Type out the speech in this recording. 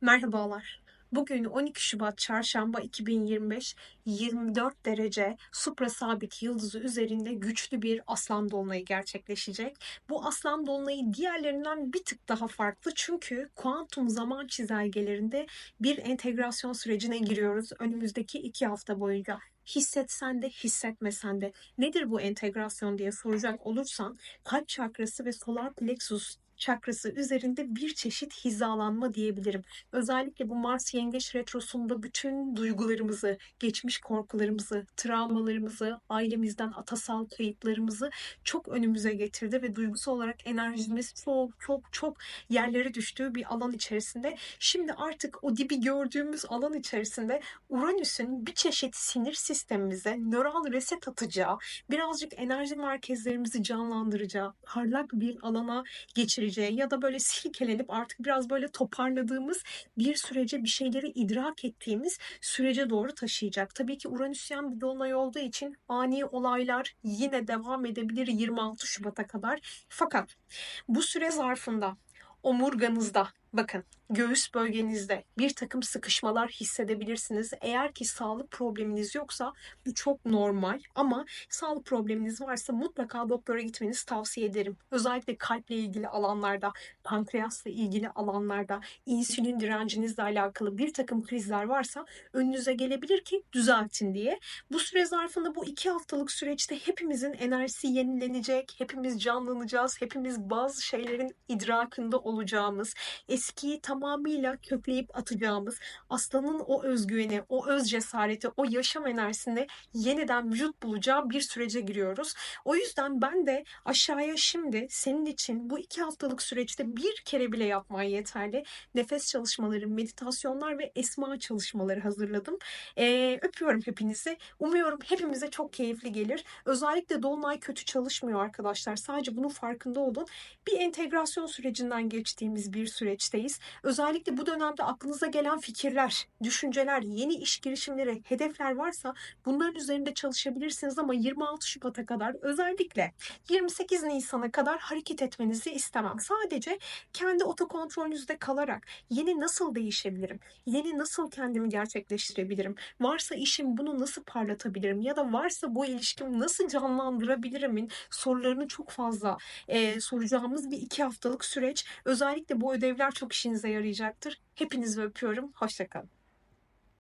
Merhabalar. Bugün 12 Şubat Çarşamba 2025, 24 derece suprasabit yıldızı üzerinde güçlü bir aslan dolunayı gerçekleşecek. Bu aslan dolunayı diğerlerinden bir tık daha farklı çünkü kuantum zaman çizelgelerinde bir entegrasyon sürecine giriyoruz önümüzdeki iki hafta boyunca hissetsen de hissetmesen de nedir bu entegrasyon diye soracak olursan kalp çakrası ve solar plexus çakrası üzerinde bir çeşit hizalanma diyebilirim. Özellikle bu Mars Yengeç Retrosu'nda bütün duygularımızı, geçmiş korkularımızı, travmalarımızı, ailemizden atasal kayıplarımızı çok önümüze getirdi ve duygusal olarak enerjimiz çok çok çok yerlere düştüğü bir alan içerisinde. Şimdi artık o dibi gördüğümüz alan içerisinde Uranüs'ün bir çeşit sinir sistemimize nöral reset atacağı, birazcık enerji merkezlerimizi canlandıracağı, parlak bir alana geçireceği ya da böyle silkelenip artık biraz böyle toparladığımız bir sürece bir şeyleri idrak ettiğimiz sürece doğru taşıyacak. Tabii ki Uranüsyen bir dolunay olduğu için ani olaylar yine devam edebilir 26 Şubat'a kadar. Fakat bu süre zarfında omurganızda bakın göğüs bölgenizde bir takım sıkışmalar hissedebilirsiniz. Eğer ki sağlık probleminiz yoksa bu çok normal ama sağlık probleminiz varsa mutlaka doktora gitmenizi tavsiye ederim. Özellikle kalple ilgili alanlarda, pankreasla ilgili alanlarda, insülin direncinizle alakalı bir takım krizler varsa önünüze gelebilir ki düzeltin diye. Bu süre zarfında bu iki haftalık süreçte hepimizin enerjisi yenilenecek, hepimiz canlanacağız, hepimiz bazı şeylerin idrakında olacağımız, eskiyi tamamıyla kökleyip atacağımız, aslanın o özgüveni, o öz cesareti, o yaşam enerjisinde yeniden vücut bulacağı bir sürece giriyoruz. O yüzden ben de aşağıya şimdi senin için bu iki haftalık süreçte bir kere bile yapman yeterli. Nefes çalışmaları, meditasyonlar ve esma çalışmaları hazırladım. Ee, öpüyorum hepinizi. Umuyorum hepimize çok keyifli gelir. Özellikle Dolunay kötü çalışmıyor arkadaşlar. Sadece bunun farkında olun. Bir entegrasyon sürecinden geçtiğimiz bir süreçteyiz. Özellikle bu dönemde aklınıza gelen fikirler, düşünceler, yeni iş girişimleri, hedefler varsa bunların üzerinde çalışabilirsiniz ama 26 Şubat'a kadar özellikle 28 Nisan'a kadar hareket etmenizi istemem. Sadece kendi otokontrolünüzde kalarak yeni nasıl değişebilirim? Yeni nasıl kendimi gerçekleştirebilirim? Varsa işim bunu nasıl parlatabilirim? Ya da varsa bu ilişkimi nasıl canlandırabilirimin sorularını çok fazla e, soracağımız bir iki haftalık süreç. Özellikle bu ödevler çok işinize yarayacaktır. Hepinizi öpüyorum. Hoşçakalın.